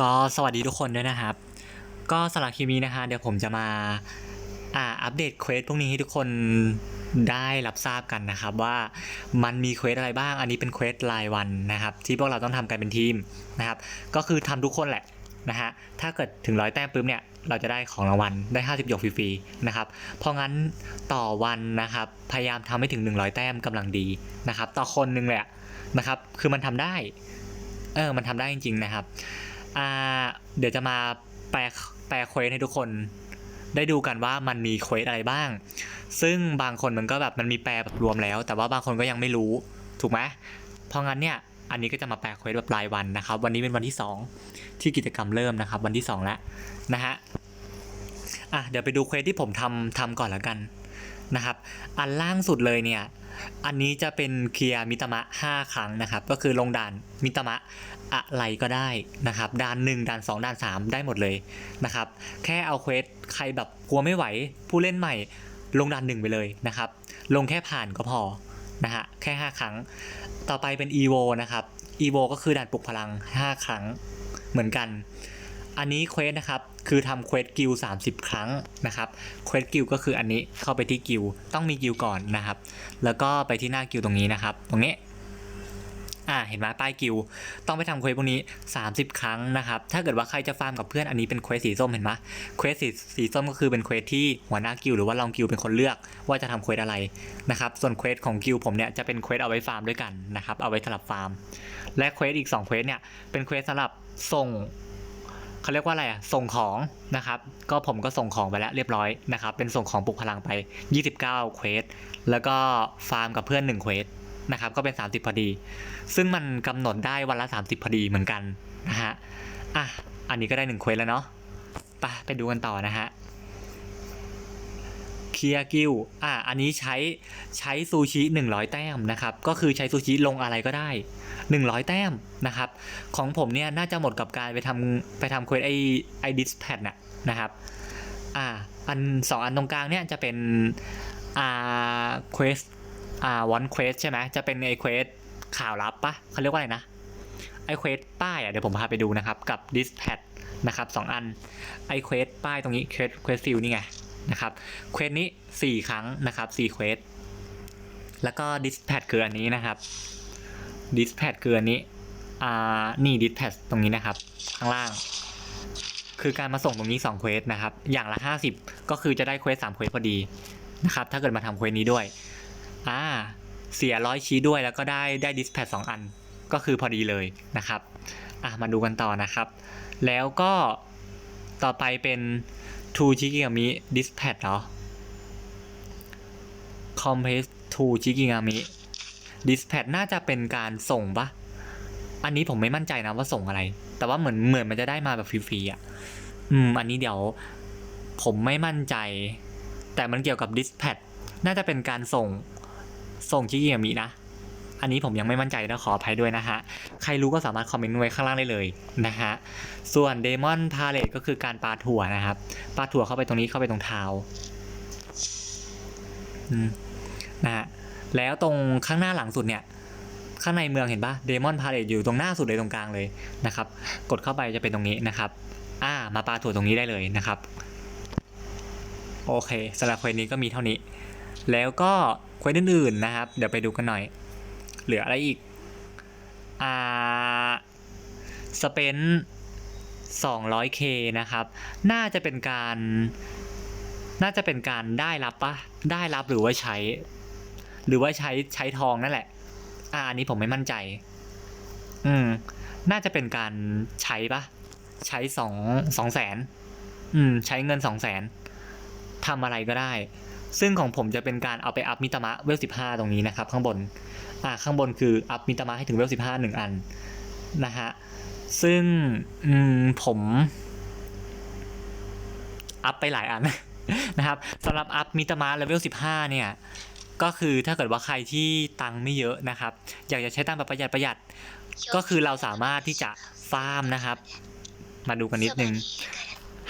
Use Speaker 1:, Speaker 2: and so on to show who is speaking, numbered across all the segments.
Speaker 1: ก็สวัสดีทุกคนด้วยนะครับ ก็สำหรับคลิปนี้นะฮะเดี๋ยวผมจะมาอ่าอัปเดตเควสพวกนี้ให้ทุกคนได้รับทราบกันนะครับว่ามันมีเควสอะไรบ้าง อันนี้เป็นเควสรายวันนะครับ ที่พวกเราต้องทำกันเป็นทีมนะครับ ก็คือทำทุกคนแหละนะฮะถ้าเกิดถึงร้อยแต้มปุ๊บเนี่ยเราจะได้ของรางวัลได้ 50หยกฟรีๆนะครับ เพราะงั้นต่อวันนะครับ พยายามทำให้ถึง 100 แต้มกำลังดีนะครับ ต่อคนหนึงเละนะครับ คือมันทำได้ เออ มันทำได้จริง ๆ นะครับ อ่าเดี๋ยวจะมาแปลแปลเควสให้ทุกคน ได้ดูกันว่ามันมีเควสอะไรบ้าง ซึ่งบางคนมันก็แบบมันมีแปลแบบรวมแล้ว แต่ว่าบางคนก็ยังไม่รู้ถูกไหมเพราะงั้นเนี่ยอันนี้ก็จะมาแปลเควสแบบรายวันนะครับ วันนี้เป็นวันที่ 2 ที่กิจกรรมเริ่มนะครับ วันที่ 2 แล้วนะฮะอะเดี๋ยวไปดูเควสที่ผมทำทำก่อนแล้วกัน นะครับ อันล่างสุดเลยเนี่ย อันนี้จะเป็นเคลียร์มิตมะ 5 ครั้งนะครับ ก็คือลงด่านมิตมะอะไรก็ได้นะครับด่าน 1ด่าน 2ด่าน 3 ได้หมดเลยนะครับ แค่เอาเควสใครแบบกลัวไม่ไหว ผู้เล่นใหม่ลงด่านหนึ่งไปเลยนะครับ ลงแค่ผ่านก็พอนะฮะแค่ 5 ครั้ง ต่อไปเป็น EVO นะครับ EVO ก็คือด่านปลุกพลัง 5 ครั้งเหมือนกัน อันนี้เควสนะครับ คือทำเควสกิล30 ครั้งนะครับเควสกิลก็คืออันนี้เข้าไปที่กิลต้องมีกิลก่อนนะครับ แล้วก็ไปที่หน้ากิลตรงนี้นะครับ ตรงนี้อ่าเห็นไหมป้ายกิลต้องไปทำเควสพวกนี้ 30 ครั้งนะครับ ถ้าเกิดว่าใครจะฟาร์มกับเพื่อนอันนี้เป็นเควสสีส้มเห็นไหมเควสสีสีส้มก็คือเป็นเควสที่หัวหน้ากิลหรือว่ารองกิลเป็นคนเลือกว่าจะทำเควสอะไรนะครับ ส่วนเควสของกิลผมเนี่ยจะเป็นเควสเอาไว้ฟาร์มด้วยกันนะครับ เอาไว้สำหรับฟาร์ม และเควสอีก2เควสเนี่ยเป็นเควสสำหรับส่ง เขาเรียกว่าอะไรอะส่งของนะครับ ก็ผมก็ส่งของไปแล้วเรียบร้อยนะครับ เป็นส่งของปลุกพลังไป 29เควสแล้วก็ฟาร์มกับเพื่อน1เควสนะครับ ก็เป็น 30 พอดี ซึ่งมันกำหนดได้วันละ 30 พอดีเหมือนกันนะฮะ อะ อันนี้ก็ได้1เควสแล้วเนาะ ไปไปดูกันต่อนะฮะ เคลียร์กิลอะอันนี้ใช้ใช้ซูชิ 100 แต้มนะครับ ก็คือใช้ซูชิลงอะไรก็ได้ 100 แต้มนะครับ ของผมเนี่ยน่าจะหมดกับการไปทำไปทำเควสไอไอดิสแพดน่ะนะครับ อ่าอันสองอันตรงกลางเนี่ยจะเป็นอ่าเควสอ่าวันเควสใช่ไหมจะเป็นไอเควสข่าวลับปะเขาเรียกว่าอะไรนะไอเควสป้ายอะเดี๋ยวผมพาไปดูนะครับ กับดิสแพดนะครับสองอันไอเควสป้ายตรงนี้เควสเควสฟิลนี่ไง นะครับเควสนี้สี่ครั้งนะครับสี่เควสแล้วก็ดิสแพดคืออันนี้นะครับดิสแพดคืออันนี้อ่านี่ดิสแพดตรงนี้นะครับ ข้างล่าง คือการมาส่งตรงนี้2เควสนะครับ อย่างละ 50 ก็คือจะได้เควส3เควสพอดีนะครับ ถ้าเกิดมาทำเควสนี้ด้วยอ่าเสียร้อยชี้ด้วยแล้วก็ได้ได้ดิสแพดสองอันก็คือพอดีเลยนะครับอะมาดูกันต่อนะครับ แล้วก็ต่อไปเป็น ทูชิกิ a ามิดิสแพดเนาะ Compress to ชิกิ a ามิดิสแพดน่าจะเป็นการส่งปะอันนี้ผมไม่มั่นใจนะว่าส่งอะไร แต่ว่าเหมือนเหมือนมันจะได้มาแบบฟรีๆอะ อืม อันนี้เดี๋ยว ผมไม่มั่นใจ แต่มันเกี่ยวกับดิสแพดน่าจะเป็นการส่ง ส่งชิกิยามินะ อันนี้ผมยังไม่มั่นใจนะขออภัยด้วยนะฮะ ใครรู้ก็สามารถคอมเมนต์ไว้ข้างล่างได้เลยนะฮะ ส่วนเดมอนพาเลตก็คือการปาถั่วนะครับ ปาถั่วเข้าไปตรงนี้เข้าไปตรงเท้านะฮะ แล้วตรงข้างหน้าหลังสุดเนี่ย ข้างในเมืองเห็นปะเดมอนพาเลตอยู่ตรงหน้าสุดเลยตรงกลางเลยนะครับ กดเข้าไปจะเป็นตรงนี้นะครับ อ่า มาปาถั่วตรงนี้ได้เลยนะครับโอเคสำหรับเควสนี้ก็มีเท่านี้ แล้วก็เควสอื่นๆนะครับ เดี๋ยวไปดูกันหน่อย เหลืออะไรอีก อ่า สเปน 200k นะครับ น่าจะเป็นการ น่าจะเป็นการได้รับปะได้รับหรือว่าใช้ หรือว่าใช้ใช้ทองนั่นแหละ อ่าอันนี้ผมไม่มั่นใจ อืม น่าจะเป็นการใช้ปะใช้สองสองแสน อืม ใช้เงินสองแสนทำอะไรก็ได้ ซึ่งของผมจะเป็นการเอาไปอัพมิตามะเวลสิบห้าตรงนี้นะครับ ข้างบนอ่าข้างบนคืออัพมิตามะให้ถึงเวลสิบห้าหนึ่งอันนะฮะซึ่งอืมผมอัพไปหลายอันนะครับสำหรับอัพมิตามะเลเวลสิบห้าเนี่ยก็คือถ้าเกิดว่าใครที่ตังไม่เยอะนะครับ อยากจะใช้ตังแบบประหยัดประหยัดก็คือเราสามารถที่จะฟาร์มนะครับ มาดูกันนิดนึง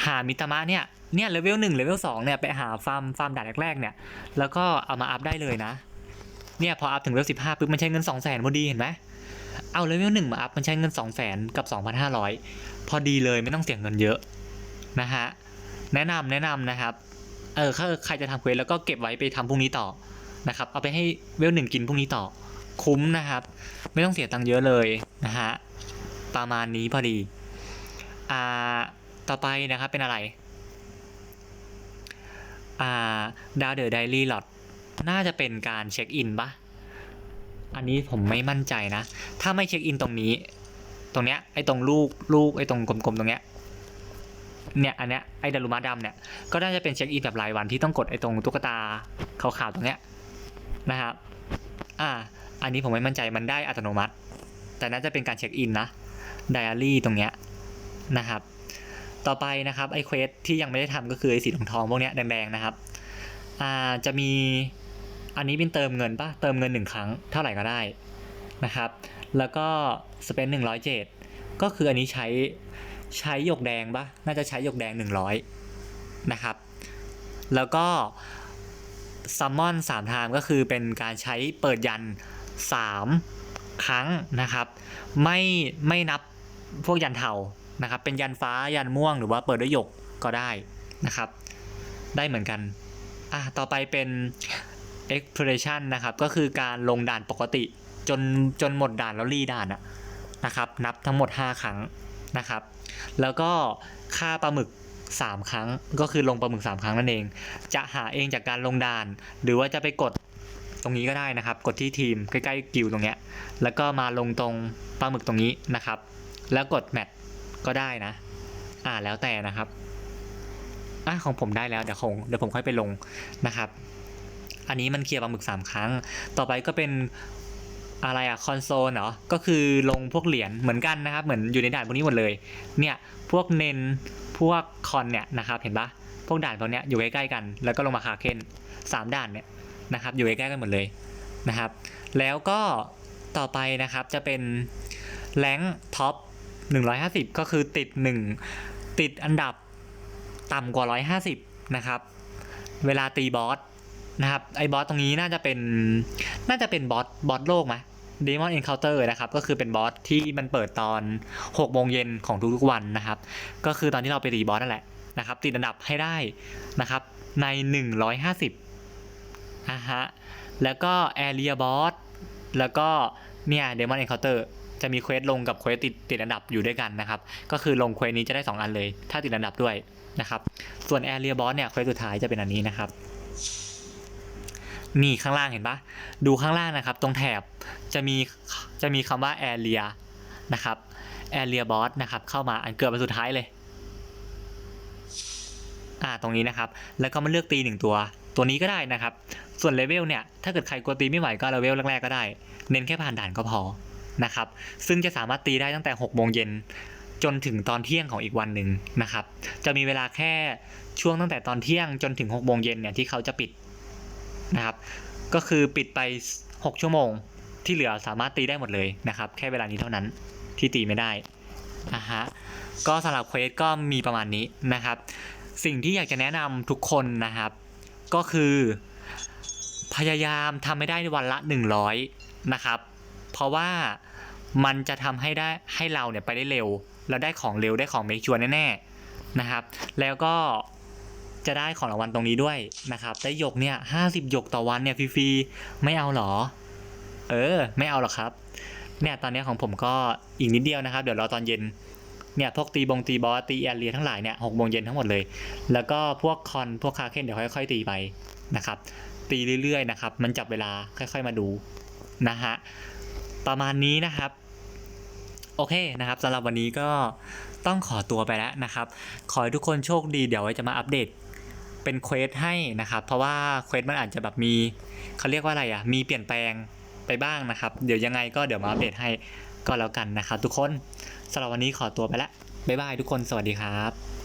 Speaker 1: หามิตามะเนี่ยเนี่ยเลเวลหนึ่งเลเวลสองเนี่ยไปหาฟาร์มฟาร์มด่านแรกๆเนี่ยแล้วก็เอามาอัพได้เลยนะ เนี่ยพออัพถึงเลเวลสิบห้าปุ๊บมันใช้เงินสองแสนพอดีเห็นไหมเอาเลเวลหนึ่งมาอัพมันใช้เงิน2 0 0 0 0 0กับ2,500พอดีเลยไม่ต้องเสียเงินเยอะนะฮะแนะนำแนะนำนะครับเออถ้าใครจะทำเควสแล้วก็เก็บไว้ไปทำพรุ่งนี้ต่อนะครับเอาไปให้เวลหนึ่งกินพรุ่งนี้ต่อคุ้มนะครับ ไม่ต้องเสียตังค์เยอะเลยนะฮะประมาณนี้พอดีอ่า ต่อไปนะครับเป็นอะไรอ่าดาวเดอะไดรี่ลอดน่าจะเป็นการเช็คอินปะอันนี้ผมไม่มั่นใจนะ ถ้าไม่เช็คอินตรงนี้ ตรงเนี้ยไอ้ตรงลูกลูกไอ้ตรงกลมๆตรงเนี้ยเนี่ยอันเนี้ยไอ้ดารุมาดำเนี่ยก็น่าจะเป็นเช็คอินแบบรายวันที่ต้องกดไอ้ตรงตุ๊กตาขาวๆตรงเนี้ยนะครับอ่าอันนี้ผมไม่มั่นใจมันได้อัตโนมัติ แต่น่าจะเป็นการเช็คอินนะไดอารี่ตรงเนี้ยนะครับ ต่อไปนะครับไอ้เควสที่ยังไม่ได้ทำก็คือไอ้สีทองทองพวกเนี้ยแดงๆนะครับอ่าจะมีอันนี้เป็นเติมเงินปะเติมเงินหนึ่งครั้งเท่าไหร่ก็ได้นะครับ แล้วก็สเปนหนึ่งร้อยเจ็ดก็คืออันนี้ใช้ใช้หยกแดงปะน่าจะใช้หยกแดงหนึ่งร้อยนะครับ แล้วก็ซัมมอนสามไทม์ก็คือเป็นการใช้เปิดยันสามครั้งนะครับ ไม่ไม่นับพวกยันเทา นะครับ เป็นยันฟ้ายันม่วงหรือว่าเปิดด้วยหยกก็ได้นะครับ ได้เหมือนกัน อะต่อไปเป็น exploration นะครับ ก็คือการลงด่านปกติ จนจนหมดด่านแล้วรีด่านอะนะครับ นับทั้งหมด 5 ครั้งนะครับ แล้วก็ค่าปลาหมึก 3 ครั้ง ก็คือลงปลาหมึก 3 ครั้งนั่นเอง จะหาเองจากการลงด่าน หรือว่าจะไปกดตรงนี้ก็ได้นะครับ กดที่ทีมใกล้ๆกิวตรงเนี้ย แล้วก็มาลงตรงปลาหมึกตรงนี้นะครับ แล้วกดแมท ก็ได้นะ อ่าแล้วแต่นะครับอะของผมได้แล้วเดี๋ยวคงเดี๋ยวผมค่อยไปลงนะครับ อันนี้มันเคลียร์ปลาหมึกสามครั้ง ต่อไปก็เป็นอะไรอะคอนโซลเนาะก็คือลงพวกเหรียญเหมือนกันนะครับ เหมือนอยู่ในด่านพวกนี้หมดเลย เนี่ยพวกเนนพวกคอนเนี่ยนะครับ เห็นปะพวกด่านพวกเนี้ยอยู่ใกล้ๆกัน แล้วก็ลงมาคาเคนสามด่านเนี่ยนะครับ อยู่ใกล้ๆกันหมดเลยนะครับ แล้วก็ต่อไปนะครับจะเป็นแรงท็อป 150 ก็คือติด 1 ติดอันดับต่ำกว่า 150 นะครับ เวลาตีบอสนะครับไอ้บอสตรงนี้น่าจะเป็นน่าจะเป็นบอสบอสโลกไหม Demon Encounter นะครับ ก็คือเป็นบอสที่มันเปิดตอน6โมงเย็นของทุกๆวันนะครับ ก็คือตอนที่เราไปตีบอสนั่นแหละนะครับติดอันดับให้ได้นะครับใน 150อะฮะแล้วก็ Area Boss แล้วก็เนี่ย Demon Encounter จะมีเควสลงกับเควสติดติดอันดับอยู่ด้วยกันนะครับ ก็คือลงเควสนี้จะได้ 2 อันเลย ถ้าติดอันดับด้วยนะครับ ส่วน Area Boss เนี่ยเควสสุดท้ายจะเป็นอันนี้นะครับนี่ข้างล่างเห็นปะดูข้างล่างนะครับ ตรงแถบจะมีจะมีคำว่า Area นะครับ Area Boss นะครับ เข้ามาอันเกือบเป็นสุดท้ายเลย อ่าตรงนี้นะครับ แล้วก็มาเลือกตีหนึ่งตัว ตัวนี้ก็ได้นะครับ ส่วนเลเวลเนี่ย ถ้าเกิดใครกลัวตีไม่ไหวก็เลเวลแรกๆก็ได้ เน้นแค่ผ่านด่านก็พอ นะครับ ซึ่งจะสามารถตีได้ตั้งแต่6โมงเย็นจนถึงตอนเที่ยงของอีกวันหนึ่งนะครับ จะมีเวลาแค่ช่วงตั้งแต่ตอนเที่ยงจนถึง6โมงเย็นเนี่ยที่เขาจะปิดนะครับ ก็คือปิดไป 6 ชั่วโมงที่เหลือสามารถตีได้หมดเลยนะครับ แค่เวลานี้เท่านั้นที่ตีไม่ได้อะฮะก็สำหรับเควสก็มีประมาณนี้นะครับ สิ่งที่อยากจะแนะนำทุกคนนะครับ ก็คือพยายามทำให้ได้วันละ 100 นะครับ เพราะว่ามันจะทำให้ได้ให้เราเนี่ยไปได้เร็วแล้วได้ของเร็วได้ของเมคชัวร์แน่ๆนะครับ แล้วก็จะได้ของรางวัลตรงนี้ด้วยนะครับได้หยกเนี่ยห้าสิบหยกต่อวันเนี่ยฟรีๆไม่เอาหรอ เออ ไม่เอาหรอกครับ เนี่ยตอนนี้ของผมก็อีกนิดเดียวนะครับ เดี๋ยวรอตอนเย็นเนี่ยพวกตีบงตีบอสตีแอเรียทั้งหลายเนี่ยหกโมงเย็นทั้งหมดเลย แล้วก็พวกคอนพวกคาเคนเดี๋ยวค่อย ๆ ตีไปนะครับ ตีเรื่อยๆนะครับ มันจับเวลาค่อย ๆ มาดูนะฮะ ประมาณนี้นะครับ โอเคนะครับสำหรับวันนี้ก็ต้องขอตัวไปแล้วนะครับ ขอให้ทุกคนโชคดีเดี๋ยวไว้จะมาอัปเดตเป็นเควสให้นะครับ เพราะว่าเควสมันอาจจะแบบมีเขาเรียกว่าอะไรอะ มีเปลี่ยนแปลงไปบ้างนะครับ เดี๋ยวยังไงก็เดี๋ยวมาอัปเดตให้ก็แล้วกันนะครับ ทุกคนสำหรับวันนี้ขอตัวไปแล้วบ๊ายบายทุกคนสวัสดีครับ